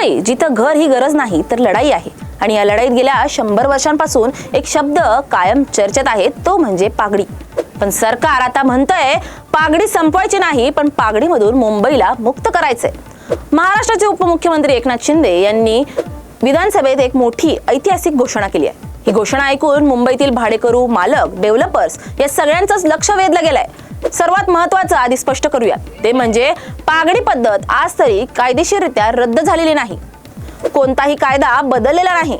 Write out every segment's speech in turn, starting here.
मुंबई जिथं घर ही गरज नाही तर लढाई आहे. आणि या लढाईत गेल्या शंभर वर्षांपासून एक शब्द कायम चर्चेत आहे तो म्हणजे पागडी. पण सरकार आता म्हणतंय पागडी संपवायची नाही पण पागडीमधून मुंबईला मुक्त करायचंय. महाराष्ट्राचे उपमुख्यमंत्री एकनाथ शिंदे यांनी विधानसभेत एक मोठी ऐतिहासिक घोषणा केली आहे. ही घोषणा ऐकून मुंबईतील भाडेकरू मालक डेव्हलपर्स या सगळ्यांचंच लक्ष वेधलं गेलंय. सर्वात महत्वाचं आधी स्पष्ट करूया ते म्हणजे पागडी पद्धत आज तरी कायदेशीररित्या रद्द झालेली नाही. कोणताही कायदा बदललेला नाही.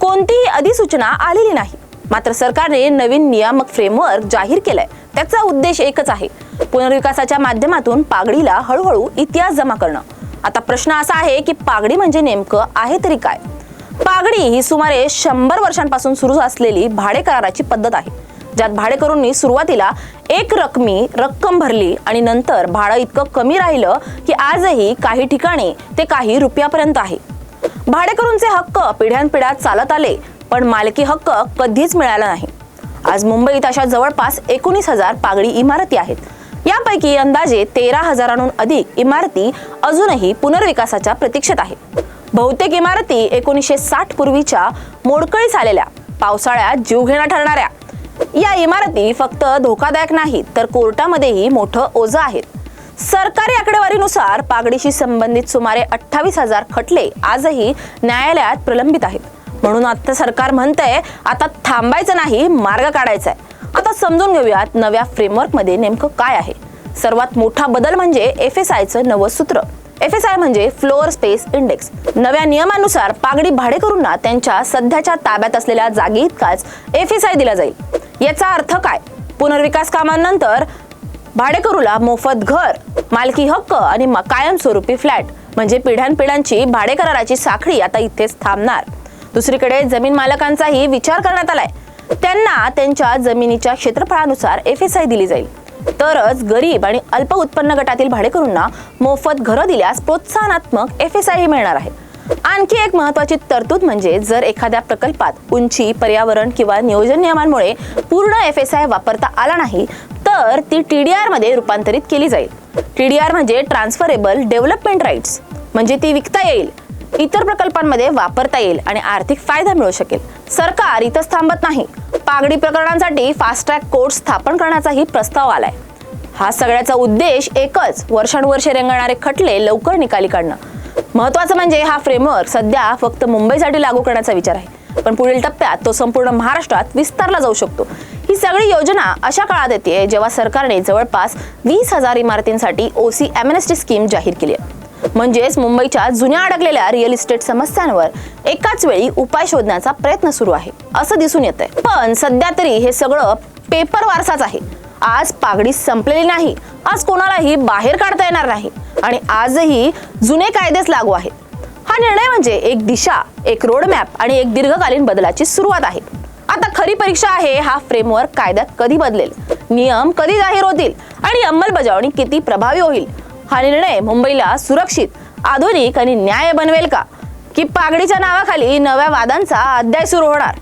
कोणतीही अधिसूचना आलेली नाही. मात्र सरकारने नवीन नियामक फ्रेमवर्क जाहीर केलाय. त्याचा उद्देश एकच आहे. पुनर्विकासाच्या माध्यमातून पागडीला हळूहळू इतिहास जमा करणं. आता प्रश्न असा आहे की पागडी म्हणजे नेमकं आहे तरी काय? पागडी ही सुमारे शंभर वर्षांपासून सुरू असलेली भाडे कराराची पद्धत आहे. ज्यात भाडेकरूंनी सुरुवातीला एक रकमी रक्कम भरली आणि नंतर भाडं इतकं कमी राहिलं की आजही काही ठिकाणी ते काही रुपयापर्यंत आहे. भाडेकरूंचे हक्क पिढ्यानपिढ्या चालत आले पण मालकी हक्क कधीच मिळाला नाही. आज मुंबईत अशा जवळपास एकोणीस हजार पागडी इमारती आहेत. यापैकी अंदाजे तेरा हजारांहून अधिक इमारती अजूनही पुनर्विकासाच्या प्रतीक्षेत आहेत. बहुतेक इमारती एकोणीसशे साठ पूर्वीच्या मोडकळीस आलेल्या पावसाळ्यात जीवघेणा ठरणाऱ्या. या इमारती फक्त धोकादायक नाहीत तर कोर्टामध्येही मोठं ओझं आहेत. सरकारी आकडेवारीनुसार पागडीशी संबंधित सुमारे अठ्ठावीस हजार खटले आजही न्यायालयात प्रलंबित आहेत. म्हणून आता सरकार म्हणतंय आता थांबायचं नाही मार्ग काढायचा आहे आता समजून घेऊयात नव्या फ्रेमवर्कमध्ये नेमकं काय आहे. सर्वात मोठा बदल म्हणजे एफ एस आयचं नवं सूत्र. एफ एस आय म्हणजे फ्लोअर स्पेस इंडेक्स. नव्या नियमानुसार पागडी भाडेकरूंना त्यांच्या सध्याच्या ताब्यात असलेल्या जागी इतकाच एफ एस आय दिला जाईल. याचा अर्थ काय? पुनर्विकास कामांनंतर भाडेकरूला मोफत घर मालकी हक्क आणि म- कायमस्वरूपी फ्लॅट म्हणजे पिढ्यानपिढ्यांची भाडे कराराची साखळी आता इथेच थांबणार. दुसरीकडे जमीन मालकांचाही विचार करण्यात आलाय. त्यांना त्यांच्या जमिनीच्या क्षेत्रफळानुसार एफ एस आय दिली जाईल. तरच गरीब आणि अल्प उत्पन्न गटातील भाडेकरूंना मोफत घरं दिल्यास प्रोत्साहनात्मक एफ एस आय मिळणार आहे. आणखी एक महत्वाची तरतूद म्हणजे जर एखाद्या प्रकल्पात उंची पर्यावरण किंवा नियोजन नियमांमुळे पूर्ण एफ एस आय वापरता आला नाही तर ती टी डी आरमध्ये रूपांतरित केली जाईल. टी डी आर म्हणजे ट्रान्सफरेबल डेव्हलपमेंट राईट्स म्हणजे ती विकता येईल इतर प्रकल्पांमध्ये वापरता येईल आणि आर्थिक फायदा मिळू शकेल. सरकार इथंच थांबत नाही. पागडी प्रकरणांसाठी फास्ट ट्रॅक कोर्ट स्थापन करण्याचाही प्रस्ताव आलाय. हा सगळ्याचा उद्देश एकच वर्षानुवर्षे रेंगणारे खटले लवकर निकाली काढणं. महत्वाचं म्हणजे हा फ्रेमवर्क सध्या फक्त मुंबईसाठी लागू करण्याचा विचार आहे. पण पुढील टप्प्यात तो संपूर्ण महाराष्ट्रात विस्तारला जाऊ शकतो. ही सगळी योजना अशा काळात येते जेव्हा सरकारने जवळपास वीस हजार इमारतींसाठी ओसी एमएनएसटी स्कीम जाहीर केली आहे. म्हणजेच मुंबईच्या जुन्या अडकलेल्या रिअल इस्टेट समस्यांवर एकाच वेळी उपाय शोधण्याचा प्रयत्न सुरू आहे असं दिसून येत आहे पण सध्या तरी हे सगळं पेपर वारसाच आहे. आज पागडी संपलेली नाही. आज कोणालाही बाहेर काढता येणार नाही. आणि आजही जुने कायदेच लागू आहेत. हा निर्णय म्हणजे एक दिशा एक रोडमॅप आणि एक दीर्घकालीन बदलाची सुरुवात आहे. आता खरी परीक्षा आहे हा फ्रेमवर्क कायद्यात कधी बदलेल? नियम कधी जाहीर होतील? आणि अंमलबजावणी किती प्रभावी होईल? हा निर्णय मुंबईला सुरक्षित आधुनिक आणि न्याय बनवेल का? की पागडीच्या नावाखाली नव्या वादांचा अध्याय सुरू होणार?